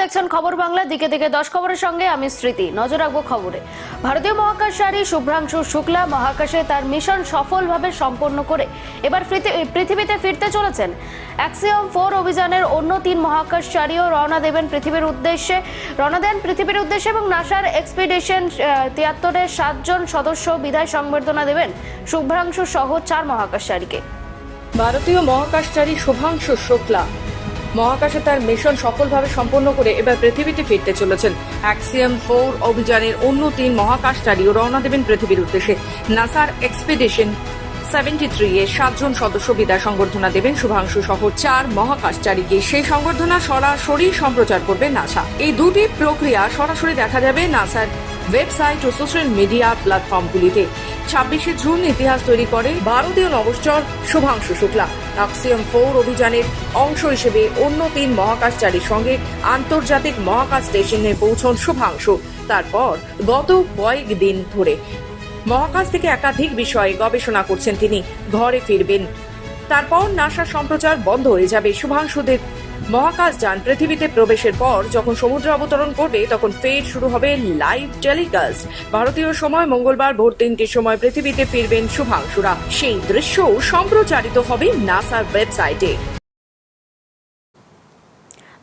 দেখছেন খবর বাংলা। দিকে দিকে দশ খবরের সঙ্গে আমি স্মৃতি। নজর রাখব খবরে। ভারতীয় মহাকাশচারী শুভ্রাংশু শুক্লা মহাকাশে তার মিশন সফলভাবে সম্পন্ন করে এবার পৃথিবীতে ফিরতে চলেছেন। অ্যাক্সিয়ম ফোর অভিযানের অন্য তিন মহাকাশচারীও রওনা দেবেন পৃথিবীর উদ্দেশ্যে। রওনা দেন পৃথিবীর উদ্দেশ্যে এবং নাসার এক্সপিডিশন তিয়াত্তরের সাতজন সদস্য বিদায় সংবর্ধনা দেবেন শুভ্রাংশু সহ চার মহাকাশচারীকে ভারতীয় মহাকাশচারী শুভাংশু শুক্লা মহাকাশে তার মিশন সফলভাবে সম্পন্ন করে এবার পৃথিবীতে ফিরতে চলেছেন। অ্যাক্সিয়াম ফোর অভিযানের অন্য তিন মহাকাশচারীও রওনা দেবেন পৃথিবীর উদ্দেশ্যে। নাসার এক্সপিডিশন সেভেন্টি থ্রি এ সাতজন সদস্য বিদায় সংবর্ধনা দেবেন। শুভাংশু সহ চার মহাকাশচারীকে সেই সংবর্ধনা সরাসরি সম্প্রচার করবে নাসা। এই দুটি প্রক্রিয়া সরাসরি দেখা যাবে নাসার ওয়েবসাইট ও সোশ্যাল মিডিয়া প্ল্যাটফর্মগুলিতে ছাব্বিশে জুন ইতিহাস তৈরি করে ভারতীয় নবশ্চর শুভাংশু শুক্লা। অক্সিয়ম ফোর অভিযানের অংশ হিসেবে অন্য তিন মহাকাশচারীর সঙ্গে আন্তর্জাতিক মহাকাশ স্টেশনে পৌঁছন শুভাংশু। তারপর গত কয়েক দিন ধরে মহাকাশ থেকে একাধিক বিষয়ে গবেষণা করছেন তিনি। ঘরে ফিরবেন। তারপর নাসা সম্প্রচার বন্ধ হয়ে যাবে শুভাংশুদের মহাকাশ যান পৃথিবীতে প্রবেশের পর যখন সমুদ্রে অবতরণ করবে, তখন ফের শুরু হবে লাইভ টেলিকাস্ট ভারতীয় সময় মঙ্গলবার ভোর তিনটির সময় পৃথিবীতে ফিরবেন শুভাংশুরা। সেই দৃশ্যও সম্প্রচারিত হবে নাসার ওয়েবসাইটে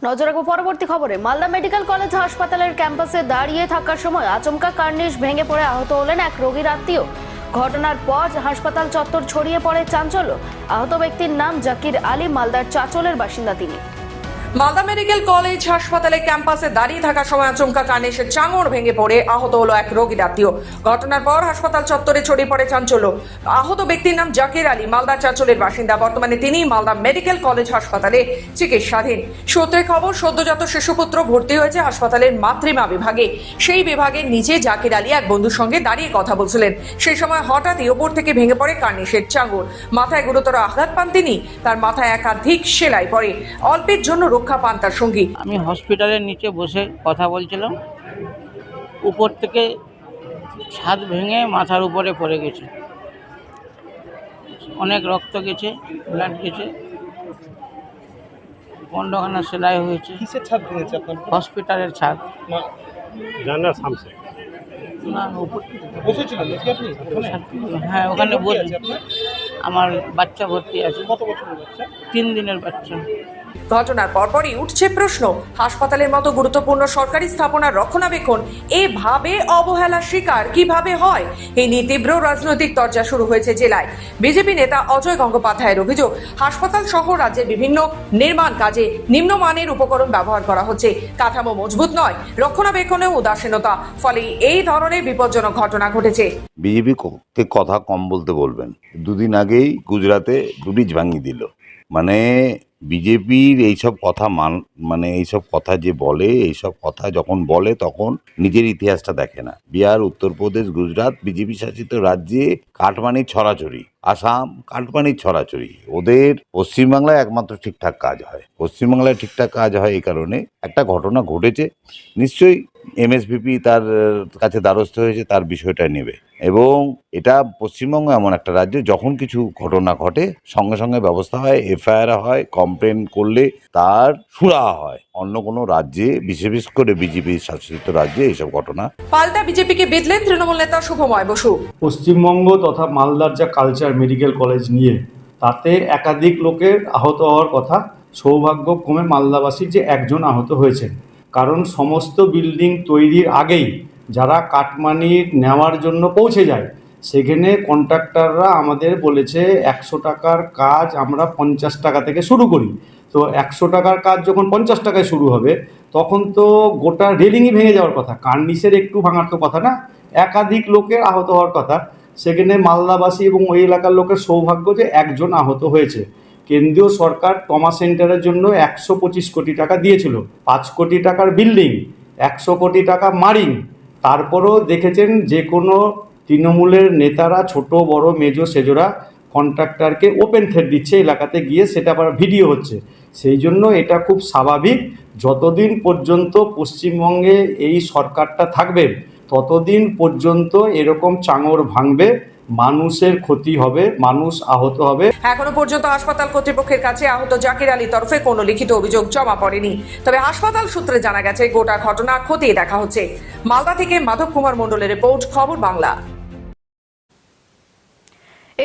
নজর রাখব পরবর্তী খবরে। মালদা মেডিকেল কলেজ হাসপাতালের ক্যাম্পাসে দাঁড়িয়ে থাকার সময় আচমকা কার্নিশ ভেঙে পড়ে আহত হলেন এক রোগীর আত্মীয়। ঘটনার পর হাসপাতাল চত্বর ছড়িয়ে পড়ে চাঞ্চল্য। আহত ব্যক্তির নাম জাকির আলী, মালদার চাচলের বাসিন্দা তিনি। মালদা মেডিকেল কলেজ হাসপাতালে ক্যাম্পাসে দাঁড়িয়ে থাকার সময় আচমকা কানেশের চাঙড় ভেঙে পড়ে, আহত হলো এক রোগীর আত্মীয় ঘটনার পর হাসপাতাল চত্বরে ছড়িয়ে পড়ে চাঞ্চল্য। আহত ব্যক্তির নাম জাকির আলী, মালদা চাঞ্চলের বাসিন্দা। বর্তমানে তিনি মালদা মেডিকেল কলেজ হাসপাতালে চিকিৎসাধীন। সূত্রে খবর, সদ্যজাত শিশুপুত্র ভর্তি হয়েছে হাসপাতালের মাতৃমা বিভাগে। সেই বিভাগে নিজে জাকির আলী এক বন্ধুর সঙ্গে দাঁড়িয়ে কথা বলছিলেন। সেই সময় হঠাৎই ওপর থেকে ভেঙে পড়ে কার্নিশের চাঙড়। মাথায় গুরুতর আঘাত পান তিনি। তার মাথায় একাধিক সেলাই পড়ে। অল্পের জন্য রক্ষা পান তার সঙ্গী। আমি হসপিটালের নিচে বসে কথা বলছিলাম। উপর থেকে ছাদ ভেঙে মাথার উপরে পড়ে গেছে। অনেক রক্ত গেছে ব্লাড গেছে। পনেরোখানা সেলাই হয়েছে? কিসের ছাদ ভেঙেছে আপনার হসপিটালের ছাদ। না জানার সামসে। না বসেছিলেন আপনি ওখানে? হ্যাঁ ওখানে বসে। আমার বাচ্চা ভর্তি আছে। কত বছরের বাচ্চা? তিন দিনের বাচ্চা। ঘটনার পরপরই উঠছে প্রশ্ন। হাসপাতালের মতো গুরুত্বপূর্ণ সরকারি স্থাপনার রক্ষণাবেক্ষণ এভাবে অবহেলার শিকার কীভাবে হয়? এই নিয়ে তীব্র রাজনৈতিক চর্চা শুরু হয়েছে জেলায়। বিজেপি নেতা অজয় গঙ্গোপাধ্যায়ের অভিযোগ, হাসপাতাল সহ রাজ্যের বিভিন্ন নির্মাণ কাজে নিম্নমানের উপকরণ ব্যবহার করা হচ্ছে। কাঠামো মজবুত নয়, রক্ষণাবেক্ষণেও উদাসীনতা, ফলে এই ধরনের বিপজ্জনক ঘটনা ঘটেছে। বিজেপি কথা কম বলতে বলবেন। দুদিন আগেই গুজরাতে ব্রিজ ভাঙিয়ে দিল। মানে বিজেপির এইসব কথা মান মানে এইসব কথা যে বলে, এইসব কথা যখন বলে তখন নিজের ইতিহাসটা দেখে না। বিহার, উত্তরপ্রদেশ, গুজরাট, বিজেপি শাসিত রাজ্যে কাটমানির ছড়াছড়ি, আসাম কাটমানির ছড়াছড়ি। ওদের পশ্চিমবাংলায় একমাত্র ঠিকঠাক কাজ হয়। পশ্চিমবাংলায় ঠিকঠাক কাজ হয় এই কারণে একটা ঘটনা ঘটেছে। নিশ্চয়ই এমএসভিপি তার কাছে দ্বারস্থ হয়েছে তার বিষয়টা নেবে। এবং এটা পশ্চিমবঙ্গ এমন একটা রাজ্য যখন কিছু ঘটনা ঘটে সঙ্গে সঙ্গে ব্যবস্থা হয় এফআইআর হয় কমপ্লেন করলে তার সুরাহা হয়। অন্য কোনো রাজ্যে বিশেষ করে বিজেপি শাসিত রাজ্যে এইসব ঘটনা। পাল্টা বিজেপিকে বিদলেন তৃণমূল নেতা শুভময় বসু। পশ্চিমবঙ্গ তথা মালদার যা কালচার মেডিকেল কলেজ নিয়ে তাতে একাধিক লোকের আহত হওয়ার কথা সৌভাগ্যক্রমে মালদাবাসী যে একজন আহত হয়েছেন। কারণ সমস্ত বিল্ডিং তৈরির আগেই যারা কাটমানির নেওয়ার জন্য পৌঁছে যায়, সেখানে কন্ট্রাক্টররা আমাদের বলেছে একশো টাকার কাজ আমরা পঞ্চাশ টাকা থেকে শুরু করি। তো একশো টাকার কাজ যখন পঞ্চাশ টাকায় শুরু হবে, তখন তো গোটা রেলিংই ভেঙে যাওয়ার কথা। কার্নিসের একটু ভাঙার তো কথা না, একাধিক লোকের আহত হওয়ার কথা। সেখানে মালদাবাসী এবং ওই এলাকার লোকের সৌভাগ্য যে একজন আহত হয়েছে। কেন্দ্রীয় সরকার টমা সেন্টারের জন্য একশো পঁচিশ কোটি টাকা দিয়েছিল। পাঁচ কোটি টাকার বিল্ডিং, একশো কোটি টাকা মারিং। তারপরও দেখেছেন যে কোনো তৃণমূলের নেতারা, ছোট, বড়, মেজো সেজোরা কন্ট্রাক্টরকে ওপেন থ্রেড দিচ্ছে, এলাকাতে গিয়ে সেটা আবার ভিডিও হচ্ছে। সেই জন্য এটা খুব স্বাভাবিক। যতদিন পর্যন্ত পশ্চিমবঙ্গে এই সরকারটা থাকবে, ততদিন পর্যন্ত এরকম চাঙর ভাঙবে। মানুষের ক্ষতি হবে মানুষ আহত হবে। এখনও পর্যন্ত হাসপাতাল কর্তৃপক্ষের কাছে আহত জাকির আলীর তরফে কোনো লিখিত অভিযোগ জমা পড়েনি। তবে হাসপাতাল সূত্রে জানা গেছে গোটা ঘটনা খতিয়ে দেখা হচ্ছে। মালদা থেকে মাধব কুমার মণ্ডলের রিপোর্ট খবর বাংলা।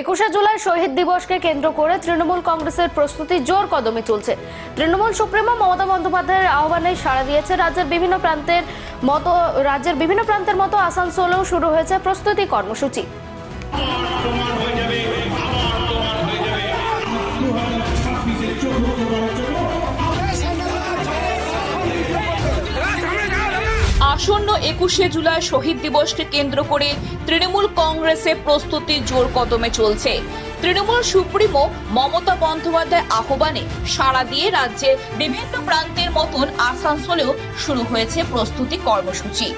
একুশে জুলাই শহীদ দিবসকে কেন্দ্র করে তৃণমূল কংগ্রেসের প্রস্তুতি জোর কদমে চলছে। তৃণমূল সুপ্রিমো মমতা বন্দ্যোপাধ্যায়ের আহ্বানে সাড়া দিয়েছে রাজ্যের বিভিন্ন প্রান্তের মতো রাজ্যের বিভিন্ন প্রান্তের মতো আসানসোলেও শুরু হয়েছে প্রস্তুতি কর্মসূচি। আসন্ন একুশে জুলাই শহীদ দিবসকে কেন্দ্র করে তৃণমূল কংগ্রেসের প্রস্তুতি জোর কদমে চলছে। তৃণমূল সুপ্রিমো মমতা বন্দ্যোপাধ্যায় আহ্বানে সাড়া দিয়ে রাজ্যের বিভিন্ন প্রান্তের মতন আসানসোলেও শুরু হয়েছে প্রস্তুতি কর্মসূচি।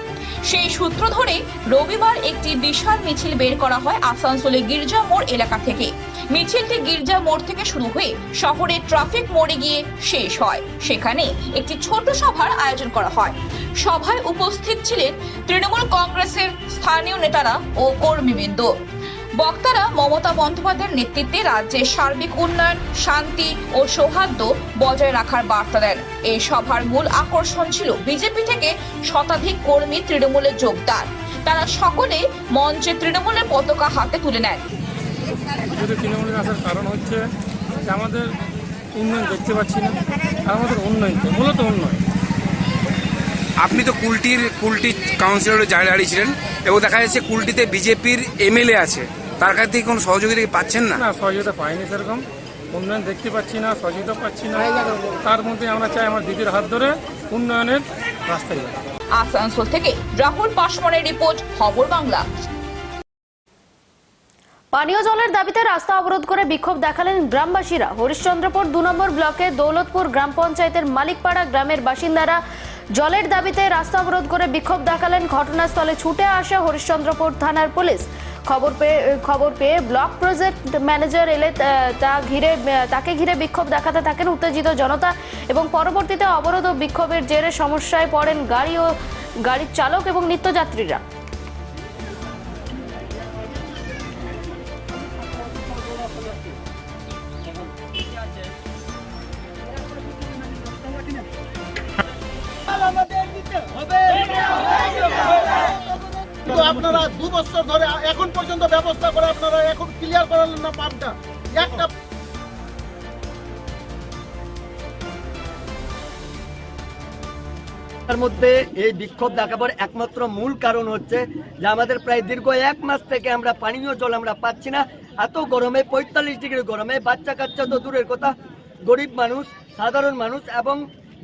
সেই সূত্র ধরে রবিবার একটি বিশাল মিছিল বের করা হয় আসানসোলে গির্জা মোড় এলাকা থেকে। মিছিলটি গির্জা মোড় থেকে শুরু হয়ে শহরের ট্রাফিক মোড়ে গিয়ে শেষ হয়। সেখানে একটি ছোট সভার আয়োজন করা হয়। সভায় উপস্থিত ছিলেন তৃণমূল কংগ্রেসের স্থানীয় নেতারা ও কর্মীবৃন্দ। বক্তারা মমতা বন্দ্যোপাধ্যায়ের নেতৃত্বে রাজ্যের সার্বিক উন্নয়ন শান্তি ও সৌহার্দ্য বজায় রাখার বার্তা দেন। এই সভার মূল আকর্ষণ ছিল বিজেপি থেকে শতাধিক কর্মী তৃণমূলে যোগদান। তারা সকলে মঞ্চে তৃণমূলের পতাকা হাতে তুলে নেন। যদি তৃণমূলে আসার কারণ হচ্ছে যে আমাদের উন্নয়ন দেখতে পাচ্ছি না। আর আমাদের উন্নয়ন তো মূলত উন্নয়ন। আপনি তো কুলটির কুলটি কাউন্সিলরের জায়গায় দাঁড়িয়েছিলেন এবং দেখা যাচ্ছে কুলটিতে বিজেপির এমএলএ আছে। তার কাছ থেকে কোনো সহযোগিতা কি পাচ্ছেন না? না সহযোগিতা পাইনি সেরকম। উন্নয়ন দেখতে পাচ্ছি না সহযোগিতা পাচ্ছি না। তার মধ্যে আমরা চাই আমার দিদির হাত ধরে উন্নয়নের রাস্তায় আসানসোল থেকে রাহুল পাশমনের রিপোর্ট খবর বাংলা। পানীয় জলের দাবিতে রাস্তা অবরোধ করে বিক্ষোভ দেখালেন গ্রামবাসীরা। হরিশ্চন্দ্রপুর দু নম্বর ব্লকের দৌলতপুর গ্রাম পঞ্চায়েতের মালিকপাড়া গ্রামের বাসিন্দারা জলের দাবিতে রাস্তা অবরোধ করে বিক্ষোভ দেখালেন। ঘটনাস্থলে ছুটে আসে হরিশ্চন্দ্রপুর থানার পুলিশ। খবর পেয়ে খবর পেয়ে ব্লক প্রজেক্ট ম্যানেজার এলে তা- ঘিরে তাকে ঘিরে বিক্ষোভ দেখাতে থাকেন উত্তেজিত জনতা এবং পরবর্তীতে অবরোধ ও বিক্ষোভের জেরে সমস্যায় পড়েন গাড়ি ও গাড়ির চালক এবং নিত্যযাত্রীরা। আপনারা দু বছর ধরে এখন পর্যন্ত ব্যবস্থা করে আপনারা এখন ক্লিয়ার করালেন না পাম্পটা। একটা মধ্যে এই বিক্ষোভ দেখাবার একমাত্র মূল কারণ হচ্ছে যে আমাদের প্রায় দীর্ঘ এক মাস থেকে আমরা পানীয় জল আমরা পাচ্ছি না। এত গরমে, পঁয়তাল্লিশ ডিগ্রি গরমে বাচ্চা কাচ্চা তো দূরের কথা। গরিব মানুষ, সাধারণ মানুষ এবং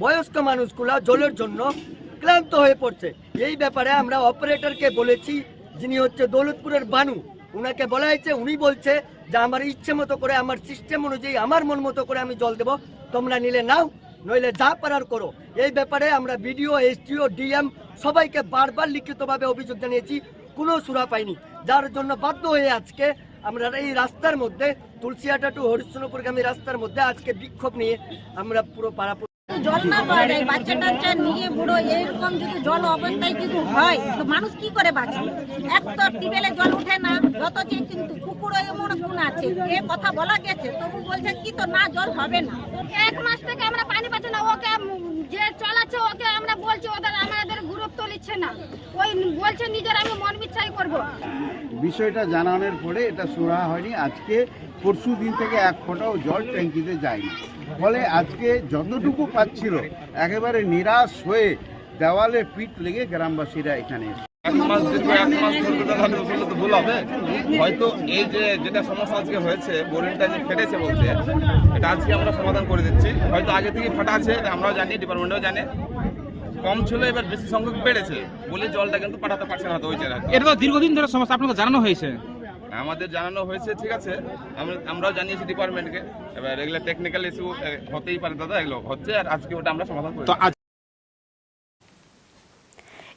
বয়স্ক মানুষগুলা জলের জন্য ক্লান্ত হয়ে পড়ছে। এই ব্যাপারে আমরা অপারেটরকে বলেছি, যিনি হচ্ছে দৌলতপুরের বানু। উনাকে বলা হয়েছে, উনি বলছে যে আমার ইচ্ছে মতো করে, আমার সিস্টেম অনুযায়ী, আমার মন মতো করে আমি জল দেবো। তোমরা নিলে নাও, নইলে যা পারার করো। এই ব্যাপারে আমরা বিডিও, এসডিও, ডিএম সবাইকে বারবার লিখিতভাবে অভিযোগ জানিয়েছি, কোনো সুরা পাইনি। যার জন্য বাধ্য হয়ে আজকে আমরা এই রাস্তার মধ্যে, তুলসিয়াটা টু হরিশ্চন্দ্রপুরগামী রাস্তার মধ্যে আজকে বিক্ষোভ নিয়ে আমরা পুরো পাড়া জল না পাওয়া বাচ্চা টাচ্চা নিয়ে বুড়ো এরকম যদি জল অবস্থায় যদি হয়, তো মানুষ কি করে বাঁচে? এক তো টিবেলে জল উঠে না যত যে কিন্তু কুকুর এমন গুণ আছে, এ কথা বলা গেছে, তবু বলছে কি তো না জল হবে না। এক মাস থেকে আমরা পানি পাচ্ছি না, ওকে যে চলাচ্ছে ওকে আমরা বলছি, ওদের আমাদের গুরুত্ব নিচ্ছে না। ওই বলছে নিজের আমি মন বিচ্ছাই করব। বিষয়টা জানানোর পরে এটা সুরা হয়নি। আজকে পরশু দিন থেকে এক ফোঁটাও জল ট্যাঙ্কিতে যায়নি। ফলে আজকে যতটুকু পাচ্ছিল একেবারে নিরাশ হয়ে দেওয়ালে পিঠ লেগে গ্রামবাসীরা এখানে এক মাস দীর্ঘ এক মাস ধরে তো ধান বসলে তো ভুল হবে। হয়তো এই যে যেটা সমস্যা আজকে হয়েছে বোরিংটা যে ফেটেছে বলতে এটা আজকে আমরা সমাধান করে দিচ্ছি। হয়তো আগে থেকে ফাটা আছে আমরাও জানি ডিপার্টমেন্টও জানে। কম ছিল এবার বেশি সংখ্যক বেড়েছে। বলে জলটা কিন্তু পাঠাতে পারছে না ওই জায়গায়। এটা তো দীর্ঘদিন ধরে সমস্যা আপনাকে জানানো হয়েছে? আমাদের জানানো হয়েছে ঠিক আছে। আমরাও জানিয়েছি ডিপার্টমেন্টকে এবার এগুলো টেকনিক্যাল ইস্যু হতেই পারে দাদা এগুলো হচ্ছে আর আজকে ওটা আমরা সমাধান করে।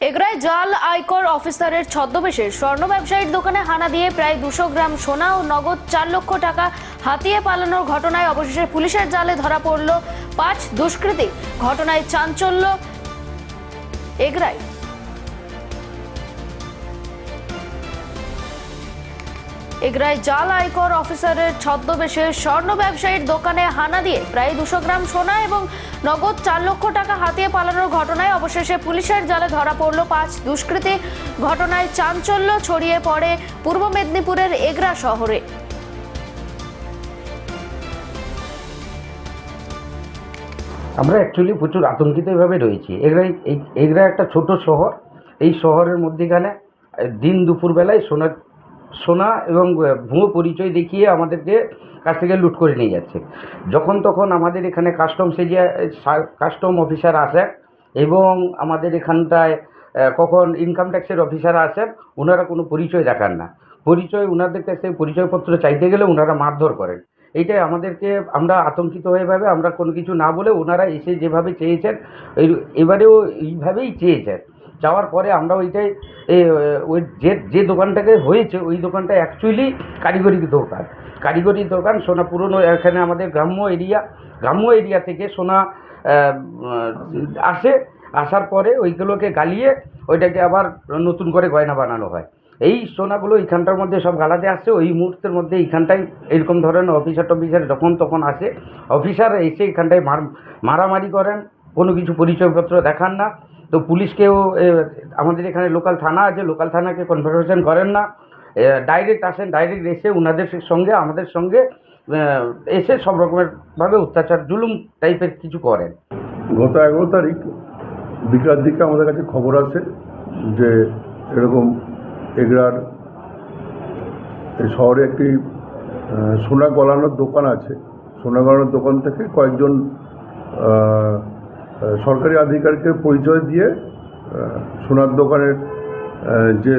এগরায় জাল আয়কর অফিসারের ছদ্মবেশে স্বর্ণ ব্যবসায়ীর দোকানে হানা দিয়ে প্রায় দুশো গ্রাম সোনা ও নগদ চার লক্ষ টাকা হাতিয়ে পালানোর ঘটনায় অবশেষে পুলিশের জালে ধরা পড়ল পাঁচ দুষ্কৃতী। ঘটনায় চাঞ্চল্য এগরায় এগরায় জাল আয়কর অফিসারের ছদ্মবেশে স্বর্ণ ব্যবসায়ীর দোকানে হানা দিয়ে প্রায় দুশো গ্রাম সোনা এবং নগদ চার লক্ষ টাকা হাতিয়ে পালানোর ঘটনায় অবশেষে পুলিশের জালে ধরা পড়ল পাঁচ দুষ্কৃতী। ঘটনায় চাঞ্চল্য ছড়িয়ে পড়ে পূর্ব মেদিনীপুরের এগরা শহরে। আমরা অ্যাকচুয়ালি প্রচুর আতঙ্কিতভাবে রয়েছি। এগরা এই- এগরা একটা ছোট শহর। এই শহরের মধ্যেখানে দিন দুপুরবেলায় সোনা সোনা এবং ভুয়ো পরিচয় দেখিয়ে আমাদেরকে কাছ থেকে লুট করে নিয়ে যাচ্ছে। যখন তখন আমাদের এখানে কাস্টম এরিয়া কাস্টম অফিসার আসেন এবং আমাদের এখানটায় কখন ইনকাম ট্যাক্সের অফিসার আসেন ওনারা কোনো পরিচয় দেখান না। পরিচয় ওনাদের কাছে পরিচয়পত্র চাইতে গেলে ওনারা মারধর করেন। এইটাই আমাদেরকে, আমরা আতঙ্কিত হয়ে ভাবে আমরা কোনো কিছু না বলে ওনারা এসে যেভাবে চেয়েছেন এবারেও এইভাবেই চেয়েছেন। যাওয়ার পরে আমরা ওইটাই ওই যে যে দোকানটাকে হয়েছে, ওই দোকানটা অ্যাকচুয়ালি কারিগরি দোকান। কারিগরি দোকান, সোনা পুরনো, এখানে আমাদের গ্রাম্য এরিয়া গ্রাম্য এরিয়া থেকে সোনা আসে, আসার পরে ওইগুলোকে গালিয়ে ওইটাকে আবার নতুন করে গয়না বানানো হয়। এই সোনাগুলো এইখানটার মধ্যে সব গালাতে আসছে, ওই মুহূর্তের মধ্যে এইখানটায় এরকম ধরনের অফিসার টফিসার যখন তখন আসে অফিসার এসে এখানটায় মার, মারামারি করেন, কোনো কিছু পরিচয়পত্র দেখান না। তো পুলিশকেও আমাদের এখানে লোকাল থানা আছে লোকাল থানাকে কনফার্মেশন করেন না। ডাইরেক্ট আসেন ডাইরেক্ট এসে ওনাদের সঙ্গে, আমাদের সঙ্গে এসে সব রকমেরভাবে অত্যাচার, জুলুম টাইপের কিছু করেন। গত এগারো তারিখ বিকাল দিকে আমাদের কাছে খবর আছে যে এরকম এগরার এই শহরে একটি সোনা গলানোর দোকান আছে। সোনা গলানোর দোকান থেকে কয়েকজন সরকারি আধিকারিকের পরিচয় দিয়ে সোনার দোকানের যে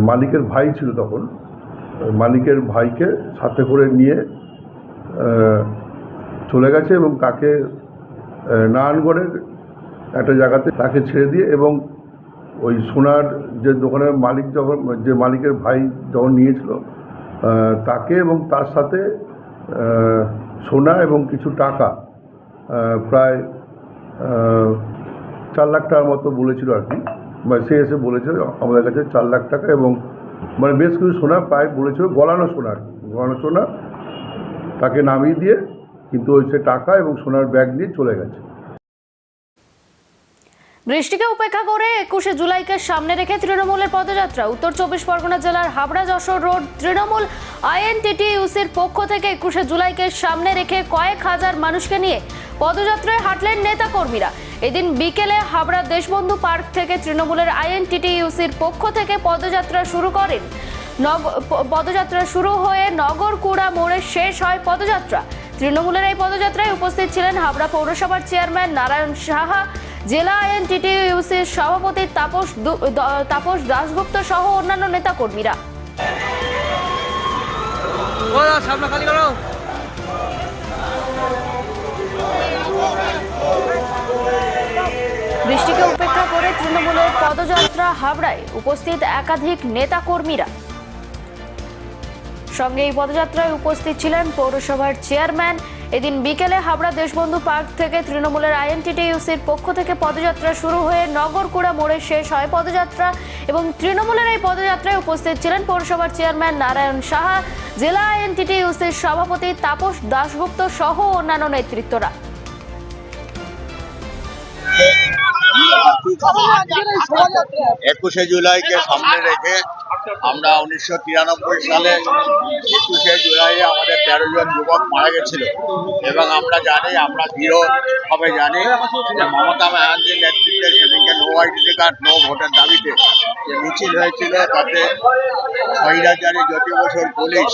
মালিকের ভাই ছিল তখন মালিকের ভাইকে সাথে করে নিয়ে চলে গেছে এবং তাকে নারায়ণগড়ের একটা জায়গাতে তাকে ছেড়ে দিয়ে এবং ওই সোনার যে দোকানের মালিক যখন, যে মালিকের ভাই যখন নিয়েছিল তাকে এবং তার সাথে সোনা এবং কিছু টাকা প্রায় চার লাখ টাকার মতো বলেছিল আর কি। মানে সে এসে বলেছে, আমাদের কাছে চার লাখ টাকা এবং মানে বেশ কিছু সোনা প্রায় বলেছিল, গলানো সোনা গলানো সোনা তাকে নামিয়ে দিয়ে, কিন্তু ওই সে টাকা এবং সোনার ব্যাগ নিয়ে চলে গেছে। বৃষ্টিকে উপেক্ষা করে একুশে জুলাইকে সামনে রেখে তৃণমূলের পদযাত্রা। উত্তর চব্বিশ পরগনা জেলার হাবড়া যশোর রোড তৃণমূল আইএনটিটিইউসির পক্ষ থেকে একুশে জুলাইকে সামনে রেখে কয়েক হাজার মানুষকে নিয়ে পদযাত্রায় হাঁটলেন নেতাকর্মীরা। এদিন বিকেলে হাবড়া দেশবন্ধু পার্ক থেকে তৃণমূলের আইএনটিটিইউসির পক্ষ থেকে পদযাত্রা শুরু করেন। পদযাত্রা শুরু হয়ে নগরকুড়া মোড়ে শেষ হয় পদযাত্রা। তৃণমূলের এই পদযাত্রায় উপস্থিত ছিলেন হাবড়া পৌরসভার চেয়ারম্যান নারায়ণ সাহা জেলা আইএনটিটিইউসির সভাপতি তাপস তাপস দাশগুপ্ত সহ অন্যান্য নেতাকর্মীরা। বৃষ্টিকে উপেক্ষা করে তৃণমূলের পদযাত্রা হাবড়ায় উপস্থিত একাধিক নেতাকর্মীরা। সঙ্গে এই পদযাত্রায় উপস্থিত ছিলেন পৌরসভার চেয়ারম্যান এদিন বিকেলে হাবড়া দেশবন্ধু পার্ক থেকে তৃণমূলের আইএনটিটিইউসির পক্ষ থেকে পদযাত্রা শুরু হয়ে নগরকুড়া মোড়ে শেষ হয় পদযাত্রা এবং তৃণমূলের এই পদযাত্রায় উপস্থিত ছিলেন পৌরসভার চেয়ারম্যান নারায়ণ সাহা, জেলা আইএনটিটিইউসির সভাপতি তাপস দাশগুপ্ত সহ অন্যান্য নেতৃত্বরা। একুশে জুলাইকে সামনে রেখে আমরা উনিশশো তিরানব্বই সালে একুশে জুলাই আমাদের তেরো জন যুবক মারা গেছিল। এবং আমরা জানি, আমরা দৃঢ় ভাবে জানি যে মমতা ব্যানার্জির নেতৃত্বে সেদিনকে নো আইডেন্টি কার্ড, নো ভোটের দাবিতে যে মিছিল হয়েছিল, তাতে স্বৈরাচারী জ্যোতি বসুর পুলিশ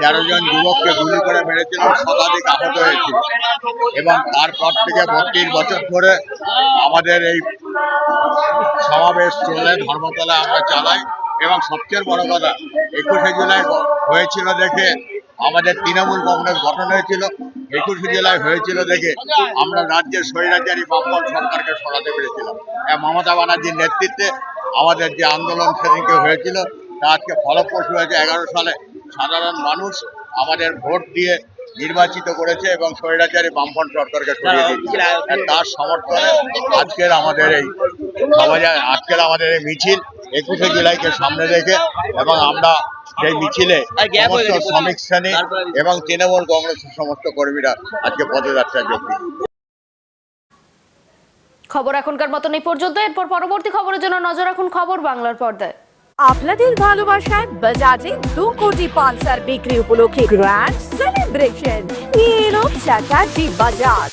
তেরো জন যুবককে গুলি করে মেরেছিল, শতাধিক আহত হয়েছিল। এবং তারপর থেকে বত্রিশ বছর ধরে আমাদের এই সমাবেশ চলে, ধর্মতলা আমরা চালাই। এবং সবচেয়ে বড় কথা, একুশে জুলাই হয়েছিল দেখে আমাদের তৃণমূল কংগ্রেস গঠন হয়েছিল। একুশে জুলাই হয়েছিল দেখে আমরা রাজ্যের স্বৈরাচারী বামপন সরকারকে সরাতে পেরেছিলাম। মমতা ব্যানার্জির নেতৃত্বে আমাদের যে আন্দোলন সেদিনকে হয়েছিল, তা আজকে ফলপ্রসূ হয়েছে। এগারো সালে সাধারণ মানুষ আমাদের ভোট দিয়ে নির্বাচিত করেছে এবং স্বৈরাচারী বামপন সরকারকে তার সমর্থনে আজকের আমাদের এই আজকের আমাদের এই মিছিল একুশে জুলাইকে সামনে রেখে এবং আমরা সেই মিছিলে সমস্ত শ্রমিক শ্রেণি এবং তৃণমূল কংগ্রেসের সমস্ত কর্মীরা আজকে পদযাত্রা যোগ খবর এখনকার মতন এই পর্যন্ত। এরপর পরবর্তী খবরের জন্য নজর রাখুন খবর বাংলার পর্দায়। আপনাদের ভালোবাসায় বাজাজে দু কোটি পালসার বিক্রি উপলক্ষে গ্র্যান্ড সেলিব্রেশন নিয়ে এলো চ্যাটার্জি বাজাজ।